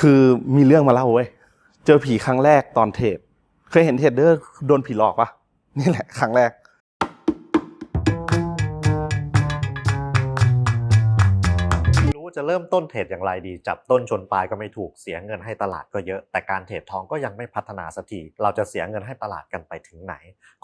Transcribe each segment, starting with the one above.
คือมีเรื่องมาเล่าเว้ย เจอผีครั้งแรกตอนเทป เคยเห็นเทรดเดอร์โดนผีหลอกปะนี่แหละครั้งแรก จะเริ่มต้นเทรดอย่างไรดี จับต้นชนปลายก็ไม่ถูกเสียเงินให้ตลาดก็เยอะ แต่การเทรดทองก็ยังไม่พัฒนาสักทีเราจะเสียเงินให้ตลาดกันไปถึงไหน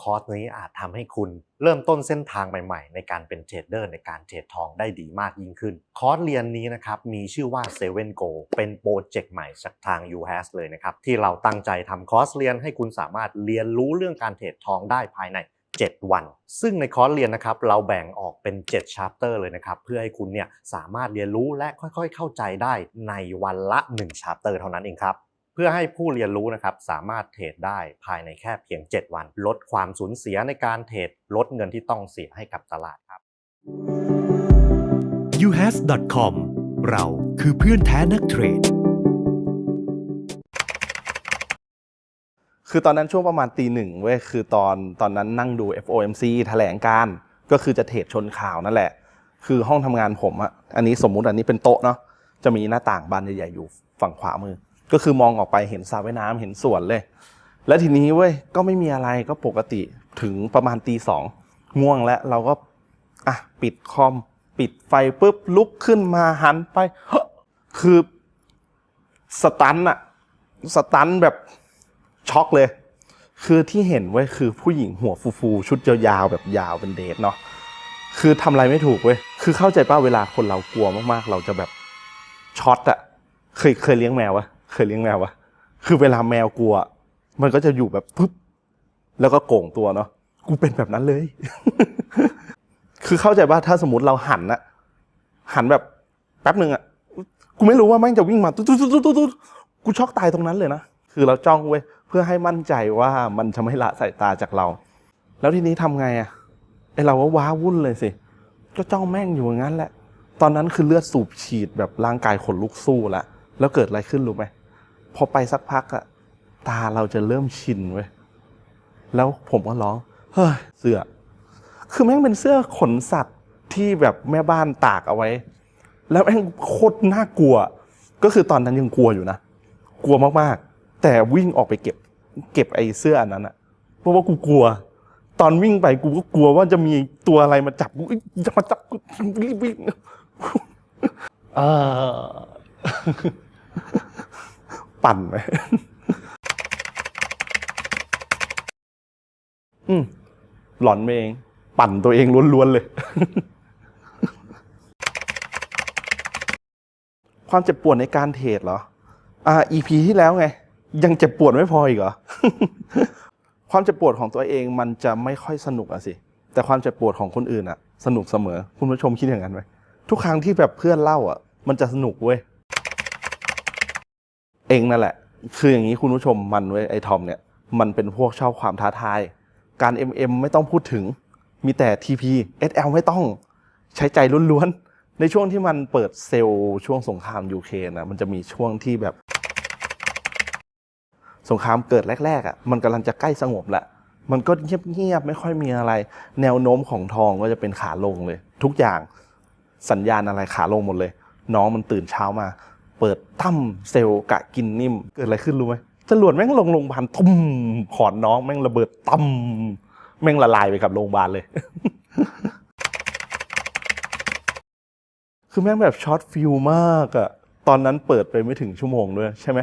คอร์สนี้อาจทำให้คุณ เริ่มต้นเส้นทางใหม่ๆ ในการเป็นเทรดเดอร์ในการเทรดทองได้ดีมากยิ่งขึ้น คอร์สเรียนนี้นะครับมีชื่อว่า 7 Go เป็นโปรเจกต์ใหม่จากทาง UHAS เลยนะครับที่เราตั้งใจทำคอร์สเรียนให้คุณสามารถเรียนรู้เรื่องการเทรดทองได้ภายใน 7 วัน ซึ่งในคอร์สเรียนนะครับเราแบ่งออกเป็น 7 ชาร์เตอร์เลยนะครับ เพื่อให้คุณเนี่ยสามารถเรียนรู้และค่อยๆ เข้าใจได้ในวันละ 1 ชาร์เตอร์เท่านั้นเองครับเพื่อให้ผู้เรียนรู้นะครับสามารถเทรดได้ภายในแค่เพียง 7 วัน ลดความสูญเสียในการเทรดลดเงินที่ต้องเสียให้กับตลาดครับ uhas.com เราคือเพื่อนแท้นักเทรด คือตอนนั้นช่วงประมาณตีหนึ่งเว้ยคือตอนตอนนั้นนั่งดู FOMC แถลงการก็คือจะเทรดชนข่าวนั่นแหละ คือห้องทำงานผมอะอันนี้สมมุติอันนี้เป็นโต๊ะเนาะจะมีหน้าต่างบานใหญ่ๆอยู่ฝั่งขวามือ ก็คือมองออกไปเห็นสระว่ายน้ำเห็นสวนเลย แล้วทีนี้เว้ยก็ไม่มีอะไรก็ปกติถึงประมาณตีสองง่วงแล้วเราก็อะปิดคอม ปิดไฟปุ๊บลุกขึ้นมาหันไปคือสตันอะสตันแบบ ช็อกเลย คือที่เห็นไว้ยคือผู้หญิงหัวฟูๆชุดยาวๆแบบยาวเป็นเดทเนาะคือทำอะไรไม่ถูกเว้ยคือเข้าใจป้าเวลาคนเรากลัวมากๆ เราจะแบบช็อตอะเคยเคยเลี้ยงแมววะเคยเลี้ยงแมววะคือเวลาแมวกลัว มันก็จะอยู่แบบปุ๊บแล้วก็โก่งตัวเนาะกูเป็นแบบนั้นเลย คือเข้าใจว่าถ้าสมมติเราหันอะหันแบบแป๊บหนึ่งอะกูไม่รู้ว่าแม่งจะวิ่งมาตุ๊ดตุ๊ดตุ๊ดตุ๊ดตุ๊ดกูช็อกตายตรงนั้นเลยนะ คือเราจ้องเว้ย พื่อให้มั่นใจว่ามันจะไม่ละสายตาจากเรา แล้วทีนี้ทำไงอะไอเราก็ว้าวุ่นเลยสิ ก็จ้องแม่งอยู่งั้นแหละ ตอนนั้นคือเลือดสูบฉีดแบบร่างกายขนลุกสู้ละแล้วเกิดอะไรขึ้นรู้ไหมพอไปสักพักอะตาเราจะเริ่มชินเว้ยแล้วผมก็ร้อง เฮ้ย เสื้อ คือแม่งเป็นเสื้อขนสัตว์ที่แบบแม่บ้านตากเอาไว้ แล้วแม่งโคตรน่ากลัว ก็คือตอนนั้นยังกลัวอยู่นะ กลัวมากๆ แต่วิ่งออกไปเก็บ เก็บไอ้เสื้ออันนั้นอะเพราะว่ากูกลัว ตอนวิ่งไปกูก็กลัวว่าจะมีตัวอะไรมาจับกูเอ้ยจะมาจับกูรีบวิ่งเออปั่นไปอืมหลอนไปเอง ปั่นตัวเองล้วนๆเลย ความเจ็บปวดในการเทรดเหรอ อ่า EP ที่แล้วไง ยังเจ็บปวดไม่พออีกเหรอ ความเจ็บปวดของตัวเองมันจะไม่ค่อยสนุกอะสิ แต่ความเจ็บปวดของคนอื่นอะสนุกเสมอ คุณผู้ชมคิดอย่างนั้นไหมทุกครั้งที่แบบเพื่อนเล่าอะมันจะสนุกเว้ย เองนั่นแหละ คืออย่างนี้คุณผู้ชมมันเว้ยไอทอมเนี่ย มันเป็นพวกชอบความท้าทาย การ MM ไม่ต้องพูดถึง มีแต่ TP SL ไม่ต้อง ใช้ใจล้วนๆ ในช่วงที่มันเปิดเซลล์ช่วงสงครามยูเครนนะมันจะมีช่วงที่แบบ สงครามเกิดแรกๆอะมันกำลังจะใกล้สงบละมันก็เงียบๆไม่ค่อยมีอะไร แนวโน้มของทองก็จะเป็นขาลงเลย ทุกอย่างสัญญาณอะไรขาลงหมดเลย น้องมันตื่นเช้ามา เปิดตั้มเซลล์กะกินนิ่ม เกิดอะไรขึ้นรู้ไหมจรวดแม่งลงโรงพยาบาลตุ้มขอนน้องแม่งระเบิดตั้มแม่งละลายไปกับโรงพยาบาลเลย คือแม่งแบบช็อตฟิลมากอะตอนนั้นเปิดไปไม่ถึงชั่วโมงด้วยใช่ไหม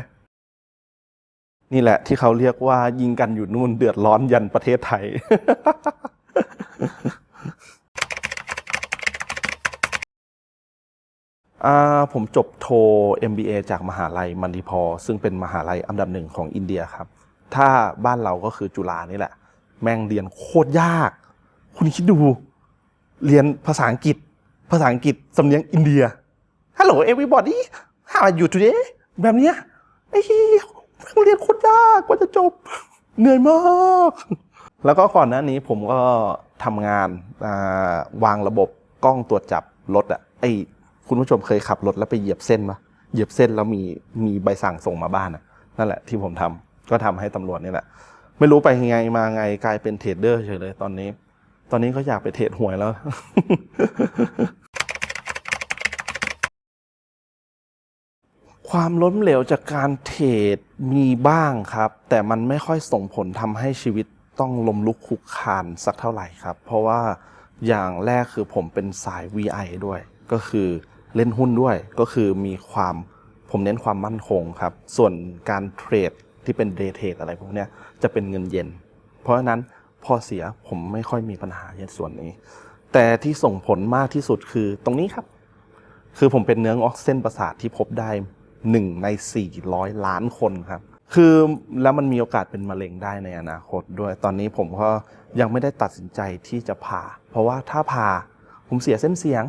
นี่แหละที่เขาเรียกว่ายิงกันอยู่นู่นเดือดร้อนยันประเทศไทย ผมจบโท MBA จากมหาลัยมันดิพอ ซึ่งเป็นมหาลัยอันดับหนึ่งของอินเดียครับ ถ้าบ้านเราก็คือจุฬานี่แหละ แม่งเรียนโคตรยาก คุณคิดดู เรียนภาษาอังกฤษ ภาษาอังกฤษสำเนียงอินเดีย Hello everybody how are you today แบบเนี้ยไอ้ เรียนโคตรยากกว่าจะจบ เหนื่อยมาก แล้วก็ก่อนหน้านี้ผมก็ทำงานาวางระบบกล้องตรวจจับรถอะไอคุณผู้ชมเคยขับรถแล้วไปเหยียบเส้นปะเหยียบเส้นแล้วมีมีใบสั่งส่งมาบ้านอะนั่นแหละที่ผมทำก็ทำให้ตำรวจนี่แหละ ไม่รู้ไปยังไงมาไงกลายเป็นเทรดเดอร์เฉยเลยตอนนี้ ตอนนี้ก็อยากไปเทรดหวยแล้ว ความล้มเหลวจากการเทรดมีบ้างครับ แต่มันไม่ค่อยส่งผลทำให้ชีวิตต้องล้มลุกคุกคานสักเท่าไหร่ครับ เพราะว่าอย่างแรกคือผมเป็นสาย VI ด้วย ก็คือเล่นหุ้นด้วย ก็คือมีความผมเน้นความมั่นคงครับ ส่วนการเทรดที่เป็นเดย์เทรดอะไรพวกนี้จะเป็นเงินเย็น เพราะฉะนั้นพอเสียผมไม่ค่อยมีปัญหาในส่วนนี้ แต่ที่ส่งผลมากที่สุดคือตรงนี้ครับ คือผมเป็นเนื้องอกเส้นประสาทที่พบได้ หนึ่งใน 400 ล้านคนครับ คือแล้วมันมีโอกาสเป็นมะเร็งได้ในอนาคตด้วย ตอนนี้ผมก็ยังไม่ได้ตัดสินใจที่จะผ่า เพราะว่าถ้าผ่าผมเสียเส้นเสียง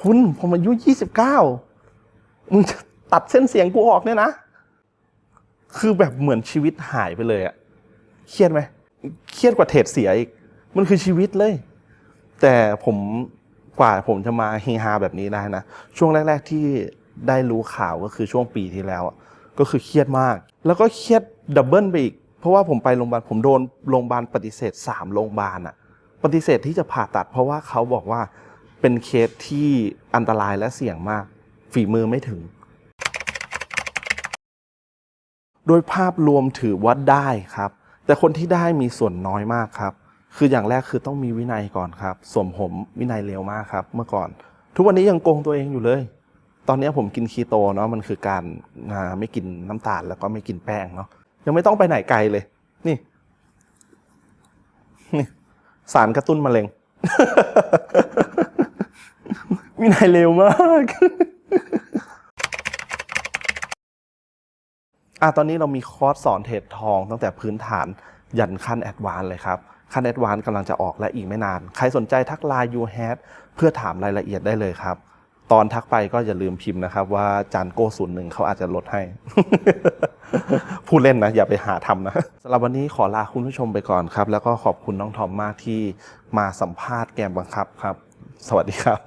คุณผมอายุ 29 มึงจะตัดเส้นเสียงกูออกเนี่ยนะ คือแบบเหมือนชีวิตหายไปเลยอะเครียดไหมเครียดกว่าเทรดเสียอีก มันคือชีวิตเลย แต่ผมกว่าผมจะมาเฮฮาแบบนี้ได้นะ ช่วงแรก ๆ ที่ ได้รู้ข่าวก็คือช่วงปีที่แล้วอะก็คือเครียดมาก แล้วก็เครียดดับเบิลไปอีก เพราะว่าผมไปโรงพยาบาลผมโดนโรงพยาบาลปฏิเสธสามโรงพยาบาลอะปฏิเสธที่จะผ่าตัด เพราะว่าเขาบอกว่าเป็นเคสที่อันตรายและเสี่ยงมาก ฝีมือไม่ถึง โดยภาพรวมถือว่าได้ครับ แต่คนที่ได้มีส่วนน้อยมากครับ คืออย่างแรกคือต้องมีวินัยก่อนครับส่วนผมวินัยเร็วมากครับ เมื่อก่อน ทุกวันนี้ยังโกงตัวเองอยู่เลย ตอนนี้ผมกินคีโตเนาะมันคือการไม่กินน้ำตาลแล้วก็ไม่กินแป้งเนาะยังไม่ต้องไปไหนไกลเลย นี่นี่ สารกระตุ้นมะเร็งวินัยเร็วมากอะตอนนี้เรามีคอร์สสอนเทรดทองตั้งแต่พื้นฐานยันขั้นแอดวานเลยครับ ขั้นแอดวานกำลังจะออกและอีกไม่นาน ใครสนใจทักไลน์ u h a d เพื่อถามรายละเอียดได้เลยครับ ตอนทักไปก็อย่าลืมพิมพ์นะครับ ว่าจานโก้ศูนย์หนึ่งเขาอาจจะลดให้ พูดเล่นนะ อย่าไปหาทำนะสำหรับวันนี้ขอลาคุณผู้ชมไปก่อนครับ แล้วก็ขอบคุณน้องทอมมากที่มาสัมภาษณ์แกมบังคับครับ สวัสดีครับ